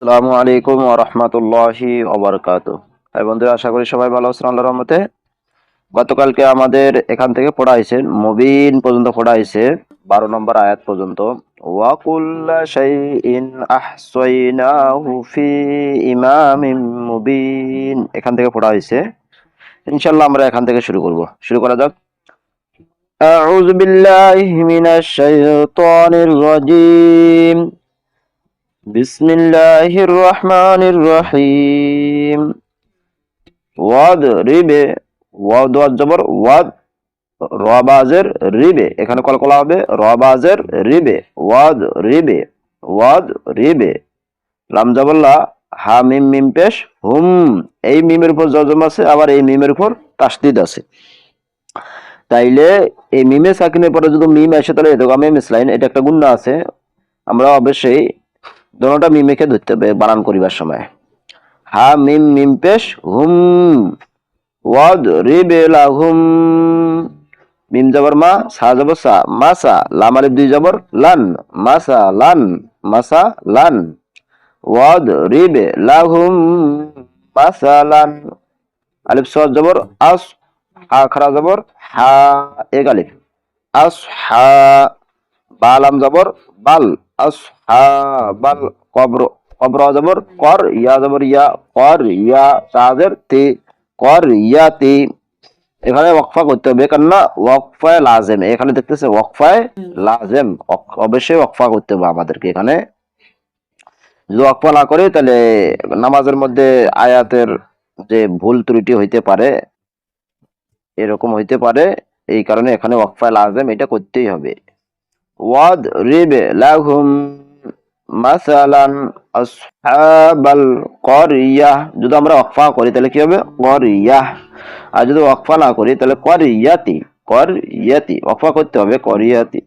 আসসালামু আলাইকুম ওয়া রাহমাতুল্লাহি ওয়া বারাকাতুহু হাই বন্ধুরা আশা করি সবাই ভালো আছেন আল্লাহর রহমতে গতকালকে আমাদের এখান থেকে পড়া হয়েছে মুবিন পর্যন্ত পড়া হয়েছে বারো নম্বর আয়াত পর্যন্ত ওয়া কুল্লা শাইইন আহসাইনাহু ফি ইমামিম মুবিন এখান থেকে পড়া হয়েছে ইনশাআল্লাহ আমরা এখান থেকে শুরু করব শুরু করা যাক أعوذ بالله من الشيطان الرجيم বিসমিল্লাহির রহমানির রহিম ওয়াদ, রিবে ওয়াদ ওয়াদ জবর রবাজের রিবে। এখানে হবে, রবাজের রিবে, ওয়াদ রিবে ওয়াদ, রিবে। হা, মিম মিম, পেশ, হুম। এই মিমের উপর জজম আছে, আবার এই মিমের উপর তাসদিদ আছে। তাইলে এই মিমে সাকিনের পরে যদি মিম আসে, তাহলে এটা একটা গুণা আছে। আমরা অবশ্যই দোনোটা মিমেকে ধরতে হবে বানান করিবার সময়। হা মিম মিম পেশ, হুম, ওয়াদ রিবে লাহুম। মিম জবর মা, সা জবর সা মাসা লাম আলিফ দুই জবর, লান মাসা লান মাসা লান। ওয়াদ রিবে লাহুম মাসালান আলিফ সদ জবর, আস, হা খারা জবর, হা, এক আলিফ। আস, হা বালাম জবর, বাল। আস হা কবর কবর জবর কর ইয়া জবর ইয়া কর ইয়া সাজের কর ইয়া এখানে ওয়াকফা করতে হবে ওয়াকফায় লাজেম। এখানে দেখতেছে ওয়াকফায় লাজেম। অবশ্যই ওয়াকফা করতে হবে আমাদেরকে এখানে। যদি ওয়াকফা না করি, তাহলে নামাজের মধ্যে আয়াতের যে ভুল ত্রুটি হইতে পারে, এরকম হইতে পারে। এই কারণে এখানে ওয়াকফায় লাজেম এটা করতেই হবে। রিবে লাহুম মাসালান আসহাবাল করিয়া যদি আমরা ওয়াকফা করি, তাহলে কি হবে? করিয়া আর যদি ওয়াকফা না করি, তাহলে করিয়াতি করিয়াতি ওয়াকফা করতে হবে করিয়াতি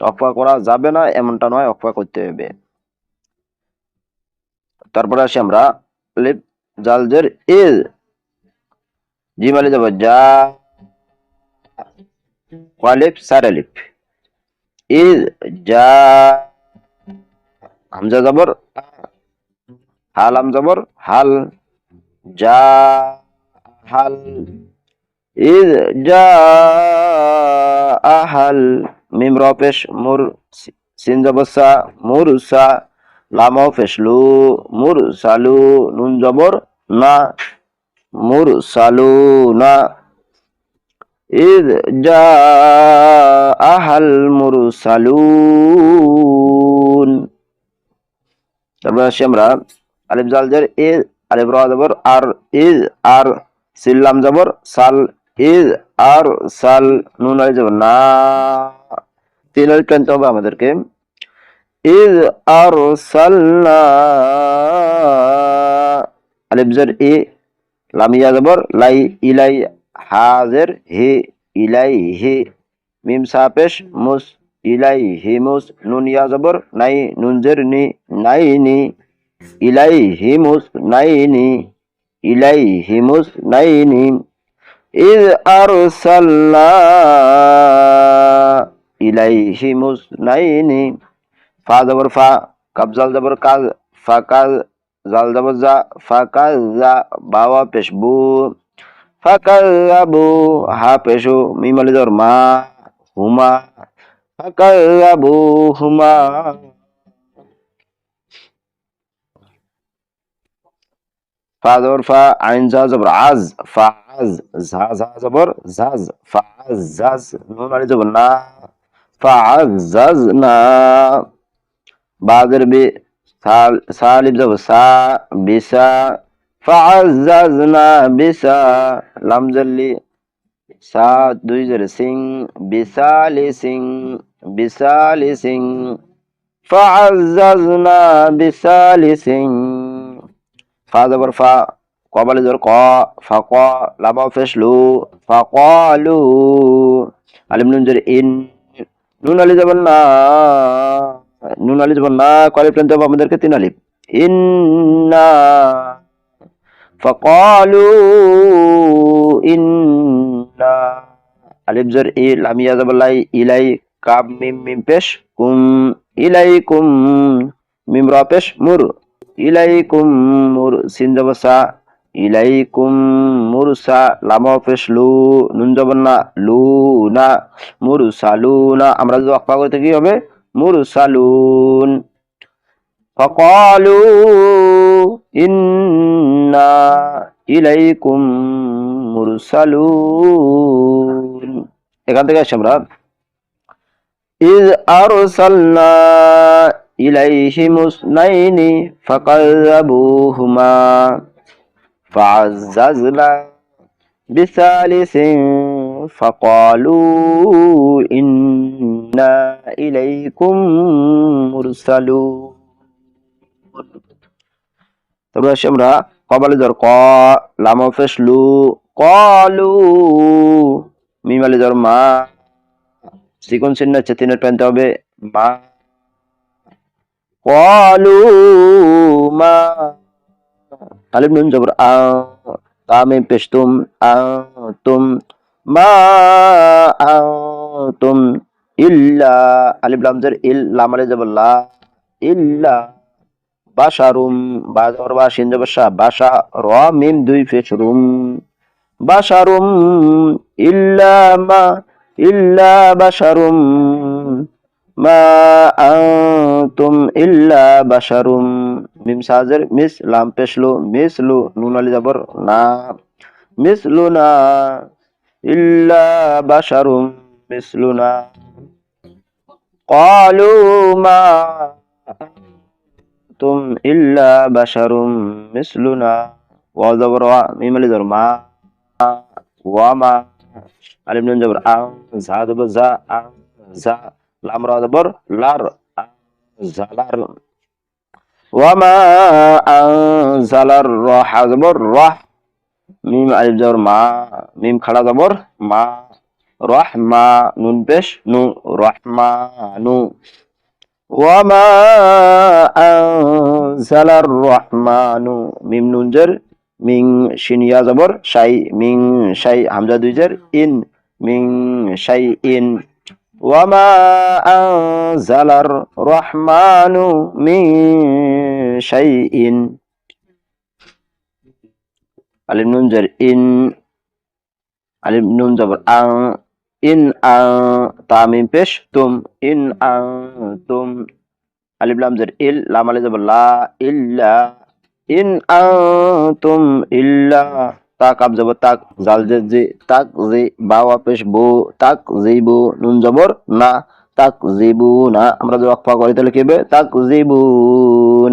ওয়াকফা করা যাবে না, এমনটা নয়, ওয়াকফা করতে হবে। তারপরে আসি আমরা লিপ জালজের ইজ জিমালে যাব যা ওয়ালিফ সারালিফ ইজ যা হামজা জবর, হাল হাম জবর, হাল যা, হাল ইজ যা, আহাল, মিম র পেশ মুর, সিন জবর সা, মুর সা, লাম পেশ লু, মুর সালু নুন জবর, না, মুর সালু না إذ جاءها المرسلون তারপর আসি আমরা আলিফ জাল জের ইজ আলিফ রা জবর আর ইজ আর সিল্লাম জবর সাল ইজ আর সাল নুন আলিফ জবর না তিন আলিফ টানতে হবে আমাদেরকে ইজ আর সালনা আলিফ জের ই লামিয়া জবর লাই ইলাই হাজের হে ইলাই হে মিম সাপেশ মুস ইলাই হি মুস, নুন ইয়া জবর নাই নুনজের নি নাই নি ইলাই হি মুস নাই নি ইলাই হি মুস নাই নি ইজ আরসালনা ইলাইহি মুস নাই নি ফা জবর ফা কাবজাল জবর কাজ ফা কাজ জাল জবর জা, ফা কাজ জা বাবা পেশ বু ফাকাল্লাবু হা পেশু মিম আলি জবর মা হুমা ফাকাল্লাবু হুমা ফা জবর ফা আইন জা জবর আজ ফা আজ ঝা ঝা জবর ঝাজ ফা আজ ঝাজ নুন আলি জবর না ফা আজ ফাআজাজনা বিসা লাম জল্লি সা দুই জোরে সিং বিসালি সিং বিসালি সিং ফাআজাজনা বিসালি সিং ফা জবর ফা কবালে জোর ক ফা ক লাবা ফেসলু ফা কলু আলিম নুন জোর ইন নুন আলি যাবেন না নুন আলি যাবেন না কলিপ আমাদেরকে তিন আলিপ ইন্না فقالوا إنا ألف زر إي لم يذهب الله إلي كاب ميم ميم بش كم إليكم ميم را بش مر إليكم مر سين دبسا إليكم مرسا لما بش لو نون دبنا لونا مرسلونا أمرا جو أقبا قلت كي مرسلون فقالوا কি হবে মুরসালুন فقالوا إنا إليكم مرسلون এখান থেকে আসছি আমরা إذ أرسلنا إليهم اثنين فكذبوهما فعززنا بثالث فقالوا إنا إليكم مرسلون তারপরে আসি আমরা কবালে ধর ক, লামা ফেসলু কলু মিমালি ধর মা, চিকন চিহ্ন হচ্ছে তিনের প্যান্তে হবে, মা কলু মা আলিফ নুন, জবর, আ তামে পেশতুম আ, তুম, মা, আ, তুম, ইল্লা, আলিফ, লাম, জের, ইল, লাম আলিফ জবর, লা, ইল্লা। বাশারুম বাজার বা সিন জবর শা বাশা র মিম দুই পেশ রুম বাশারুম ইল্লা মা ইল্লা বাশারুম মা আনতুম ইল্লা বাশারুম মিম সাজের মিস লাম পেশলু মিসলু নুন আলি যাবর না মিসলুনা ইল্লা বাশারুম মিসলুনা قالوا ما أنتم إلا بشر مثلنا وزبر ميم اللي ما وما علمنا نون زبر أم زا زا أم زا لام را زبر لار زا لار. وما أنزل الروح زبر روح ميم علم زبر ما ميم خلا زبر ما رحمة نون بش نو رحمة نون. ওয়ামা আনজালার রহমানু মিম নুন জের মিং শিনিয়া জবর শাই মিং শাই হামজা দুই জের ইন মিং শাই ইন ওয়ামা আনজালার রহমানু মিং শাই ইন আলিম নুন জের ইন তামিম পেশ তুম ইন তুম আলিফ লাম জের ইল লাম আলি জবর লা ইল্লা ইন তুম ইল্লা তাক জবর তাক জাল জের জি তাক জি বাওয়া পেশ বু তাক নুন না তাক জিবু না আমরা যদি অক্ফা করি তাহলে কি হবে? তাক জিবুন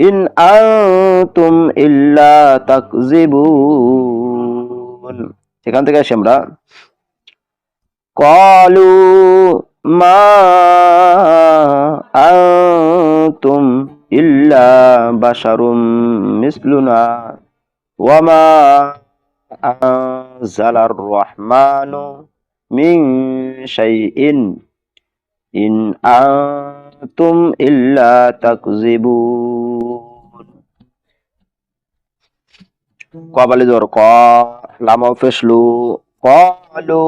ইন আনতুম ইল্লা তাক তাকজিবুন সেখান থেকে আসি আমরা। কলু মা আনতুম ইল্লা বাশারুম মিসলুনা ওয়ামা আনজালার রহমানু মিন শাইইন ইন আনতুম ইল্লা তাকজিবুন কবালি জোর ক লামা ফেসলু কলু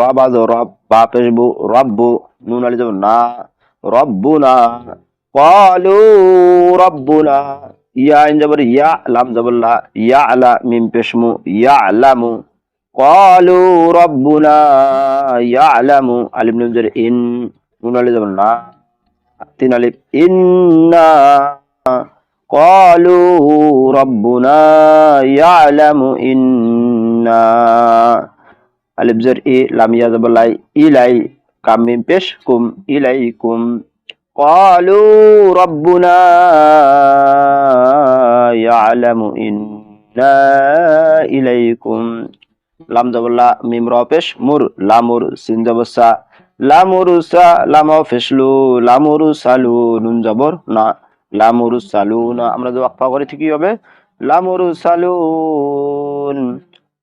রব আজ রব বা পেশবু রব্বু নুন আলি যাব না রব্বু না কলু রব্বু না ইয়া ইন যাবর ইয়া লাম যাবল্লা ইয়া আলা মিম পেশমু ইয়া আলামু কলু রব্বু না ইয়া আলামু আলিম নুন যাবে ইন নুন আলি যাব না তিন আলিফ ইন্না কলু রব্বুনা ইয়ালামু ইন ألف زر إي لم يزبر لاي إلي كم من بشكم إليكم قالوا ربنا يعلم إنا إليكم লাম জবল্লা মিম র পেশ মুর লামুর সিন জবসা লামুরু সা লাম ফেসলু লামুরু সালু নুন জবর না লামুরু সালু না আমরা যদি ওয়াকফা করি ঠিকই হবে লামুরু সালুন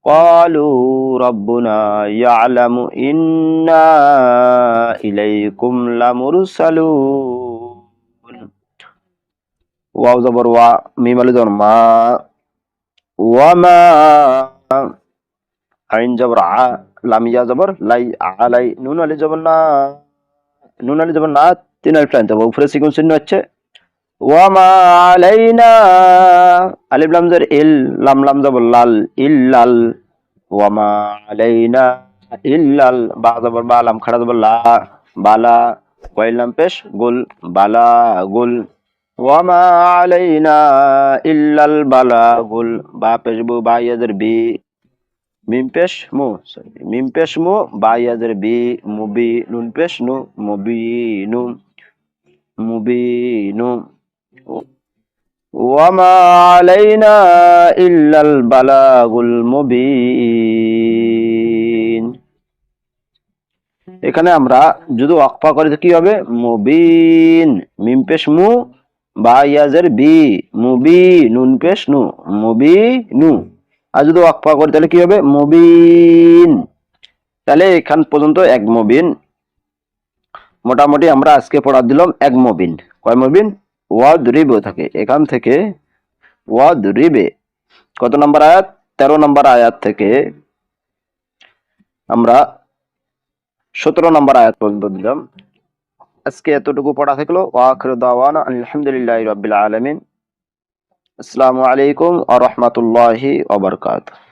قالوا ربنا يعلم إنا إليكم لمرسلون واو زبر وا ميم الزر ما وما আইন জবর আ লামিয়া জবর লাই আলাই নুন আলি জবর না নুন আলি জবর না তিন আলিফ টানতে হবে উপরে সিকুন চিহ্ন হচ্ছে ওয়ামা আলাইনা। আলিফ লাম জের ইল লাম লাম জবর লাল ইল্লাল। ওয়ামা আলাইনা ইল্লাল। বা জবর বা লাম খাড়া জবর লা বালা। ওয়াইল লাম পেশ গুল বালা গুল। ওয়ামা আলাইনা ইল্লাল বালা গুল। বা পেশ বু বা ইয়াদের বি। মিম পেশ মু sorry, মিম পেশ মু বা ইয়াদের বি মুবি নুন পেশ নু মুবিনু মুবিনু وما علينا إلا البلاغ المبين এখানে আমরা যদি অকফা করি তো কি হবে মুবিন মিম পেশ মু বা ইয়াজের বি মুবি নুন পেশ নু মুবি নু আর যদি অকফা করি তাহলে কি হবে মুবিন তাহলে এখান পর্যন্ত এক মুবিন মোটামুটি আমরা আজকে পড়া দিলাম এক মুবিন কয় মুবিন ওয়াদ রিবে থাকে। এখান থেকে ওয়াদ রিবে কত নম্বর আয়াত? তেরো নম্বর আয়াত থেকে আমরা সতেরো নম্বর আয়াত পর্যন্ত দিলাম। আজকে এতটুকু পড়া থাকল। আলহামদুলিল্লাহ রাব্বিল আলমিন। আসসালামু আলাইকুম ওয়া রাহমাতুল্লাহি ওয়া বারাকাতুহু।